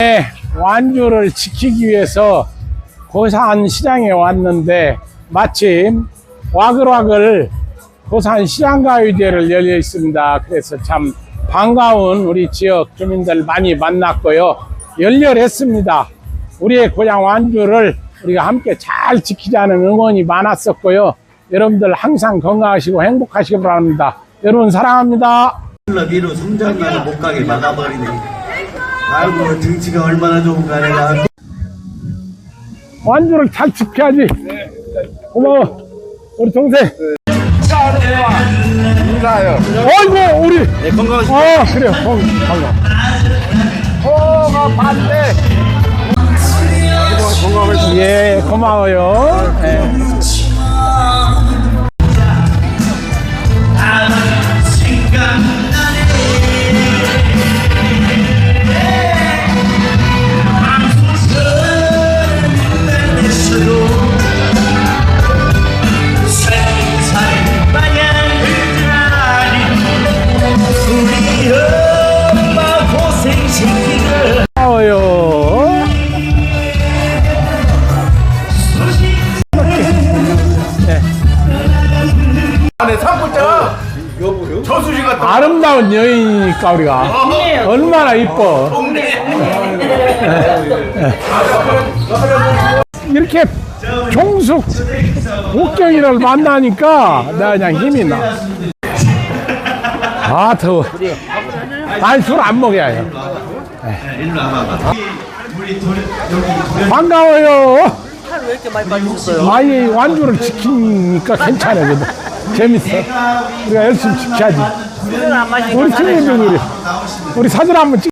네, 완주를 지키기 위해서 고산 시장에 왔는데 마침 와글와글 고산 시장가요제를 열려 있습니다. 그래서 참 반가운 우리 지역 주민들 많이 만났고요. 열렬했습니다. 우리의 고향 완주를 우리가 함께 잘 지키자는 응원이 많았었고요. 여러분들 항상 건강하시고 행복하시기 바랍니다. 여러분 사랑합니다. 위로 성장하는 못 가게 막아버리네. 아이고 등치가 얼마나 좋은가 내가. 완주를 잘 지켜야지. 고마워. 우리 동생. 인사요. 어이구, 우리. 네, 건강하시고. 어, 그래요. 건- 반가워. 호가 반대. 건강하시 예, 고마워요. 예. 안에 삼분자. 저수지 같다. 아름다운 여인이니까 우리가 얼마나 이뻐. 이렇게 종숙 목경이를 만나니까 내가 그냥 힘이 나. 아 더워. 아니 술 안 먹어야 해요. 일로 와봐. 우리 도, 여기 반가워요. 왜 이렇게 많이 빠졌어요? 아니 완주를 지키니까 괜찮아 그래도 재밌어. 우리가 열심히 지켜야지. 우리 우리 우리 사진 한번 찍.